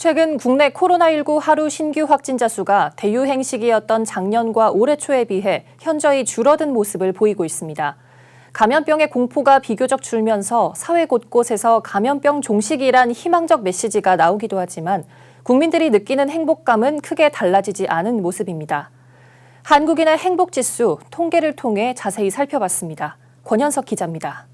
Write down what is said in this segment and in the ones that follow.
최근 국내 코로나19 하루 신규 확진자 수가 대유행 시기였던 작년과 올해 초에 비해 현저히 줄어든 모습을 보이고 있습니다. 감염병의 공포가 비교적 줄면서 사회 곳곳에서 감염병 종식이란 희망적 메시지가 나오기도 하지만 국민들이 느끼는 행복감은 크게 달라지지 않은 모습입니다. 한국인의 행복지수 통계를 통해 자세히 살펴봤습니다. 권현석 기자입니다.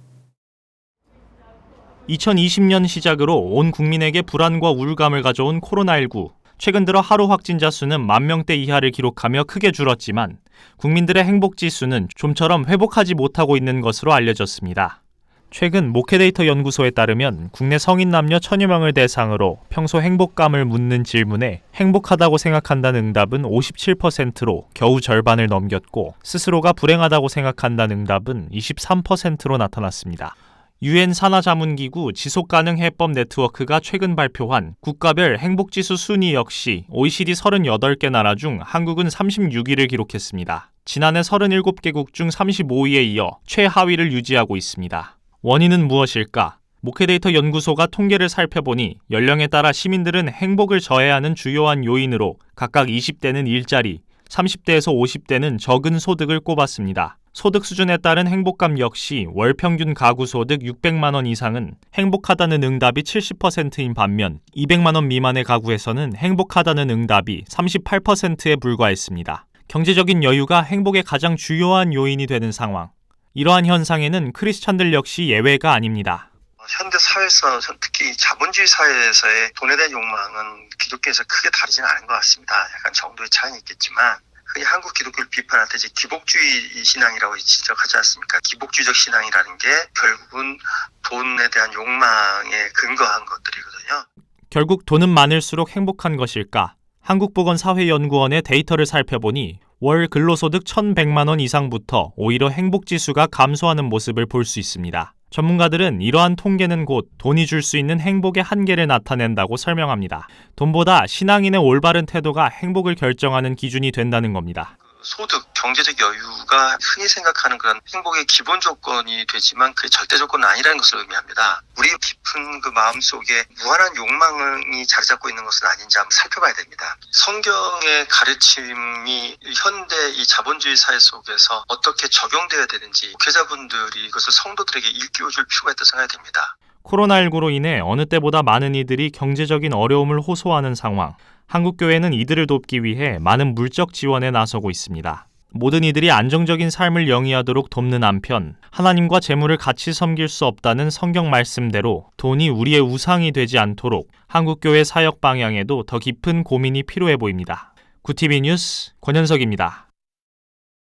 2020년 시작으로 온 국민에게 불안과 우울감을 가져온 코로나19. 최근 들어 하루 확진자 수는 만 명대 이하를 기록하며 크게 줄었지만 국민들의 행복 지수는 좀처럼 회복하지 못하고 있는 것으로 알려졌습니다. 최근 모케데이터 연구소에 따르면 국내 성인 남녀 천여 명을 대상으로 평소 행복감을 묻는 질문에 행복하다고 생각한다는 응답은 57%로 겨우 절반을 넘겼고 스스로가 불행하다고 생각한다는 응답은 23%로 나타났습니다. 유엔 산하자문기구 지속가능 해법 네트워크가 최근 발표한 국가별 행복지수 순위 역시 OECD 38개 나라 중 한국은 36위를 기록했습니다. 지난해 37개국 중 35위에 이어 최하위를 유지하고 있습니다. 원인은 무엇일까? 모케데이터 연구소가 통계를 살펴보니 연령에 따라 시민들은 행복을 저해하는 주요한 요인으로 각각 20대는 일자리, 30대에서 50대는 적은 소득을 꼽았습니다. 소득 수준에 따른 행복감 역시 월 평균 가구 소득 600만 원 이상은 행복하다는 응답이 70%인 반면 200만 원 미만의 가구에서는 행복하다는 응답이 38%에 불과했습니다. 경제적인 여유가 행복의 가장 주요한 요인이 되는 상황. 이러한 현상에는 크리스찬들 역시 예외가 아닙니다. 현대 사회에서 특히 자본주의 사회에서의 돈에 대한 욕망은 기독교에서 크게 다르진 않은 것 같습니다. 약간 정도의 차이는 있겠지만 흔히 한국 기독교를 비판할 때 이제 기복주의 신앙이라고 지적하지 않습니까? 기복주의적 신앙이라는 게 결국은 돈에 대한 욕망에 근거한 것들이거든요. 결국 돈은 많을수록 행복한 것일까? 한국보건사회연구원의 데이터를 살펴보니 월 근로소득 1,100만 원 이상부터 오히려 행복지수가 감소하는 모습을 볼 수 있습니다. 전문가들은 이러한 통계는 곧 돈이 줄 수 있는 행복의 한계를 나타낸다고 설명합니다. 돈보다 신앙인의 올바른 태도가 행복을 결정하는 기준이 된다는 겁니다. 소득, 경제적 여유가 흔히 생각하는 그런 행복의 기본 조건이 되지만 그게 절대 조건은 아니라는 것을 의미합니다. 우리 깊은 그 마음 속에 무한한 욕망이 자리 잡고 있는 것은 아닌지 한번 살펴봐야 됩니다. 성경의 가르침이 현대 이 자본주의 사회 속에서 어떻게 적용되어야 되는지 목회자분들이 이것을 성도들에게 일깨워 줄 필요가 있다고 생각이 됩니다. 코로나19로 인해 어느 때보다 많은 이들이 경제적인 어려움을 호소하는 상황. 한국교회는 이들을 돕기 위해 많은 물적 지원에 나서고 있습니다. 모든 이들이 안정적인 삶을 영위하도록 돕는 한편 하나님과 재물을 같이 섬길 수 없다는 성경 말씀대로 돈이 우리의 우상이 되지 않도록 한국교회 사역 방향에도 더 깊은 고민이 필요해 보입니다. 구티비 뉴스 권현석입니다.